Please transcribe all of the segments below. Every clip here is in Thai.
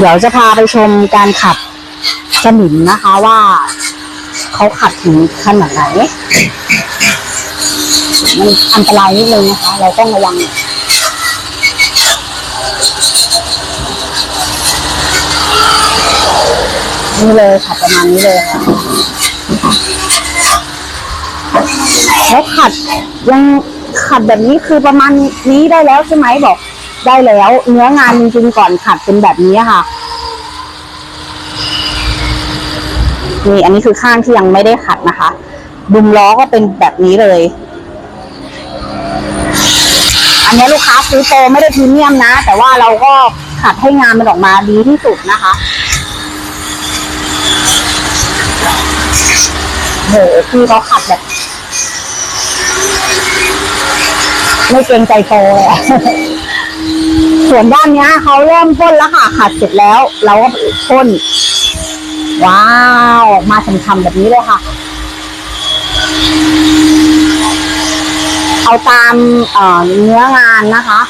เดี๋ยวจะพาไปชมการขัดสนิมนะคะว่าเขาขัดถึงขนาดไหน มันอันตรายนิดนึงนะคะ เราต้องระวังนี่เลยค่ะประมาณนี้เลยค่ะแล้วขัดยังขัดแบบนี้คือประมาณนี้ได้แล้วใช่ไหมบอก ได้แล้ว เนื้องานจริงๆก่อนขัดเป็นแบบนี้ค่ะนี่อันนี้คือข้างที่ยังไม่ได้ขัดนะคะดุมล้อก็เป็นแบบนี้เลย อันนี้ลูกค้าซื้อโปรไม่ได้พรีเมียมนะ แต่ว่าเราก็ขัดให้งานมันออกมาดีที่สุดนะคะโหพี่เขาขัดแบบ ไม่เกรงใจโตเลย ส่วนด้านนี้เขาเริ่มพ่นแล้วค่ะขัดเสร็จแล้ว เราก็พ่นว้าวออกมาทำๆแบบนี้เลยค่ะ เอาตามเนื้องานนะคะ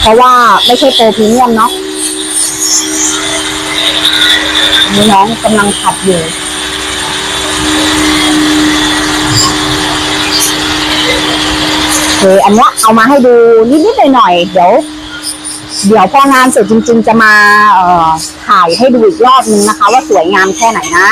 เพราะว่าไม่ใช่โปรพรีเมียมเนาะนี่น้องกำลังขัดอยู่ คออันเนี้ยเอามาให้ดูนิดๆหน่อยๆเดี๋ยว เดี๋ยวพองานเสร็จจริง ๆ จะมาเอ่อถ่ายให้ดูอีกรอบนึงนะคะ ว่าสวยงามแค่ไหนนะ